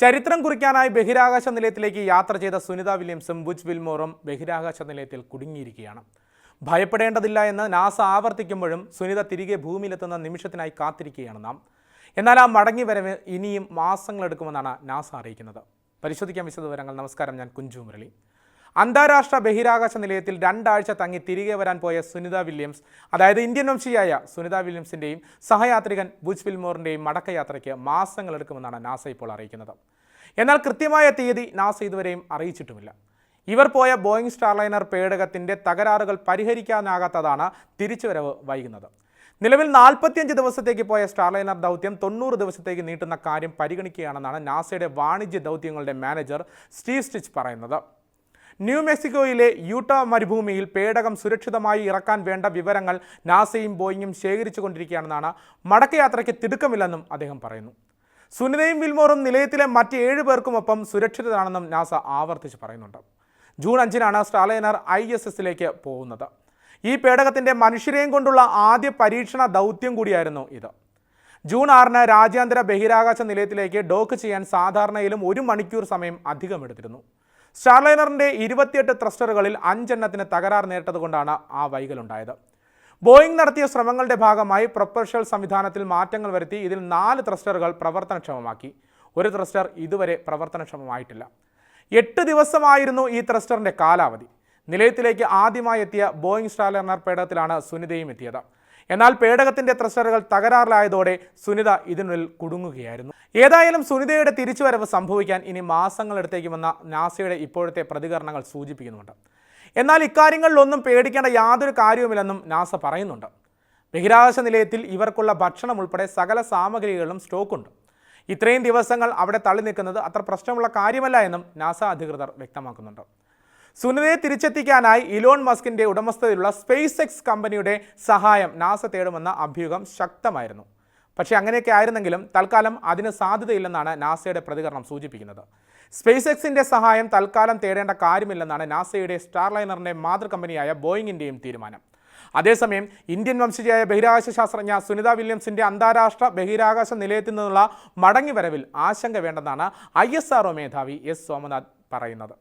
ചരിത്രം കുറിക്കാനായി ബഹിരാകാശ നിലയത്തിലേക്ക് യാത്ര ചെയ്ത സുനിത വില്യംസും ബുജ് വിൽമോറും ബഹിരാകാശ നിലയത്തിൽ കുടുങ്ങിയിരിക്കുകയാണ്. ഭയപ്പെടേണ്ടതില്ല എന്ന് നാസ ആവർത്തിക്കുമ്പോഴും സുനിത തിരികെ ഭൂമിയിലെത്തുന്ന നിമിഷത്തിനായി കാത്തിരിക്കുകയാണ് നാം. എന്നാൽ ആ മടങ്ങി വരവ് ഇനിയും മാസങ്ങളെടുക്കുമെന്നാണ് നാസ അറിയിക്കുന്നത്. പരിശോധിക്കാൻ വിശദവിവരങ്ങൾ. നമസ്കാരം. ഞാൻ കുഞ്ചു മുരളി. അന്താരാഷ്ട്ര ബഹിരാകാശ നിലയത്തിൽ രണ്ടാഴ്ച തങ്ങി തിരികെ വരാൻ പോയ സുനിത വില്യംസ് അതായത് ഇന്ത്യൻ വംശീയായ സുനിത വില്യംസിന്റെയും സഹയാത്രികൻ ബുജ് വിൽമോറിന്റെയും മടക്കയാത്രയ്ക്ക് മാസങ്ങളെടുക്കുമെന്നാണ് നാസ ഇപ്പോൾ അറിയിക്കുന്നത്. എന്നാൽ കൃത്യമായ തീയതി നാസ ഇതുവരെയും അറിയിച്ചിട്ടുമില്ല. ഇവർ പോയ ബോയിങ് സ്റ്റാർലൈനർ പേടകത്തിന്റെ തകരാറുകൾ പരിഹരിക്കാനാകാത്തതാണ് തിരിച്ചുവരവ് വൈകുന്നത്. നിലവിൽ നാൽപ്പത്തിയഞ്ച് ദിവസത്തേക്ക് പോയ സ്റ്റാർലൈനർ ദൗത്യം തൊണ്ണൂറ് ദിവസത്തേക്ക് നീട്ടുന്ന കാര്യം പരിഗണിക്കുകയാണെന്നാണ് നാസയുടെ വാണിജ്യ ദൗത്യങ്ങളുടെ മാനേജർ സ്റ്റീവ് സ്റ്റിച്ച് പറയുന്നത്. ന്യൂ മെക്സിക്കോയിലെ യൂട്ട മരുഭൂമിയിൽ പേടകം സുരക്ഷിതമായി ഇറക്കാൻ വേണ്ട വിവരങ്ങൾ നാസയും ബോയിങ്ങും ശേഖരിച്ചു കൊണ്ടിരിക്കുകയാണെന്നാണ് മടക്കയാത്രയ്ക്ക് തിടുക്കമില്ലെന്നും അദ്ദേഹം പറയുന്നു. സുനിതയും വിൽമോറും നിലയത്തിലെ മറ്റ് ഏഴ് പേർക്കുമൊപ്പം സുരക്ഷിതരാണെന്നും നാസ ആവർത്തിച്ച് പറയുന്നുണ്ട്. ജൂൺ അഞ്ചിനാണ് സ്റ്റാലൈനർ ഐ എസ് എസിലേക്ക് പോകുന്നത്. ഈ പേടകത്തിന്റെ മനുഷ്യരെയും കൊണ്ടുള്ള ആദ്യ പരീക്ഷണ ദൗത്യം കൂടിയായിരുന്നു ഇത്. ജൂൺ ആറിന് രാജ്യാന്തര ബഹിരാകാശ നിലയത്തിലേക്ക് ഡോക്ക് ചെയ്യാൻ സാധാരണയിലും ഒരു മണിക്കൂർ സമയം അധികം എടുത്തിരുന്നു സ്റ്റാർലൈനറിന്റെ ഇരുപത്തിയെട്ട് ത്രസ്റ്ററുകളിൽ അഞ്ചെണ്ണത്തിന് തകരാർ നേരിട്ടതുകൊണ്ടാണ് ആ വൈകലുണ്ടായത്. ബോയിംഗ് നടത്തിയ ശ്രമങ്ങളുടെ ഭാഗമായി പ്രൊപ്പർഷൽ സംവിധാനത്തിൽ മാറ്റങ്ങൾ വരുത്തി ഇതിൽ നാല് ത്രസ്റ്ററുകൾ പ്രവർത്തനക്ഷമമാക്കി. ഒരു ത്രസ്റ്റർ ഇതുവരെ പ്രവർത്തനക്ഷമമായിട്ടില്ല. എട്ട് ദിവസമായിരുന്നു ഈ ത്രസ്റ്ററിന്റെ കാലാവധി. നിലയത്തിലേക്ക് ആദ്യമായി എത്തിയ ബോയിങ് സ്റ്റാർലൈനർ പേടകത്തിലാണ് സുനിതയും എത്തിയത്. എന്നാൽ പേടകത്തിന്റെ ത്രസ്റ്ററുകൾ തകരാറിലായതോടെ സുനിത ഇതിനുള്ളിൽ കുടുങ്ങുകയായിരുന്നു. ഏതായാലും സുനിതയുടെ തിരിച്ചുവരവ് സംഭവിക്കാൻ ഇനി മാസങ്ങൾ എടുത്തേക്കുമെന്ന നാസയുടെ ഇപ്പോഴത്തെ പ്രതികരണങ്ങൾ സൂചിപ്പിക്കുന്നുണ്ട്. എന്നാൽ ഇക്കാര്യങ്ങളിലൊന്നും പേടിക്കേണ്ട യാതൊരു കാര്യവുമില്ലെന്നും നാസ പറയുന്നുണ്ട്. ബഹിരാകാശ നിലയത്തിൽ ഇവർക്കുള്ള ഭക്ഷണം ഉൾപ്പെടെ സകല സാമഗ്രികളും സ്റ്റോക്കുണ്ട്. ഇത്രയും ദിവസങ്ങൾ അവിടെ തള്ളി നിൽക്കുന്നത് അത്ര പ്രശ്നമുള്ള കാര്യമല്ല എന്നും നാസ അധികൃതർ വ്യക്തമാക്കുന്നുണ്ട്. സുനിതയെ തിരിച്ചെത്തിക്കാനായി ഇലോൺ മസ്കിന്റെ ഉടമസ്ഥതയിലുള്ള സ്പേസ് എക്സ് കമ്പനിയുടെ സഹായം നാസ തേടുമെന്ന അഭ്യൂഹം ശക്തമായിരുന്നു. പക്ഷേ അങ്ങനെയൊക്കെ ആയിരുന്നെങ്കിലും തൽക്കാലം അതിന് സാധ്യതയില്ലെന്നാണ് നാസയുടെ പ്രതികരണം സൂചിപ്പിക്കുന്നത്. സ്പേസ് എക്സിന്റെ സഹായം തൽക്കാലം തേടേണ്ട കാര്യമില്ലെന്നാണ് നാസയുടെ സ്റ്റാർലൈനറിന്റെ മാതൃ കമ്പനിയായ ബോയിങ്ങിന്റെയും തീരുമാനം. അതേസമയം ഇന്ത്യൻ വംശജയായ ബഹിരാകാശ ശാസ്ത്രജ്ഞ സുനിത വില്യംസിന്റെ അന്താരാഷ്ട്ര ബഹിരാകാശ നിലയത്തിൽ നിന്നുള്ള മടങ്ങിവരവിൽ ആശങ്ക വേണ്ടെന്നാണ് ഐ മേധാവി എസ് സോമനാഥ് പറയുന്നത്.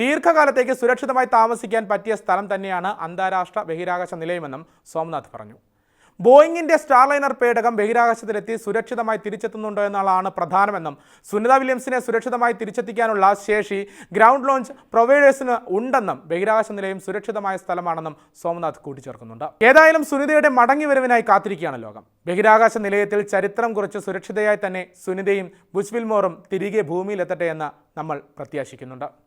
ദീർഘകാലത്തേക്ക് സുരക്ഷിതമായി താമസിക്കാൻ പറ്റിയ സ്ഥലം തന്നെയാണ് അന്താരാഷ്ട്ര ബഹിരാകാശ നിലയമെന്നും സോമനാഥ് പറഞ്ഞു. ബോയിങ്ങിന്റെ സ്റ്റാർലൈനർ പേടകം ബഹിരാകാശത്തിലെത്തി സുരക്ഷിതമായി തിരിച്ചെത്തുന്നുണ്ടോ എന്നാണ് പ്രധാനമെന്നും സുനിത വില്യംസിനെ സുരക്ഷിതമായി തിരിച്ചെത്തിക്കാനുള്ള ശേഷി ഗ്രൗണ്ട് ലോഞ്ച് പ്രൊവൈഡേഴ്സിന് ഉണ്ടെന്നും ബഹിരാകാശ നിലയം സുരക്ഷിതമായ സ്ഥലമാണെന്നും സോമനാഥ് കൂട്ടിച്ചേർക്കുന്നുണ്ട്. ഏതായാലും സുനിതയുടെ മടങ്ങിവരവിനായി കാത്തിരിക്കുകയാണ് ലോകം. ബഹിരാകാശ നിലയത്തിൽ ചരിത്രം കുറിച്ച് സുരക്ഷിതയായി തന്നെ സുനിതയും ബുജ്വിൽമോറും വിൽമോറും തിരികെ ഭൂമിയിലെത്തട്ടെ എന്ന് നമ്മൾ പ്രത്യാശിക്കുന്നുണ്ട്.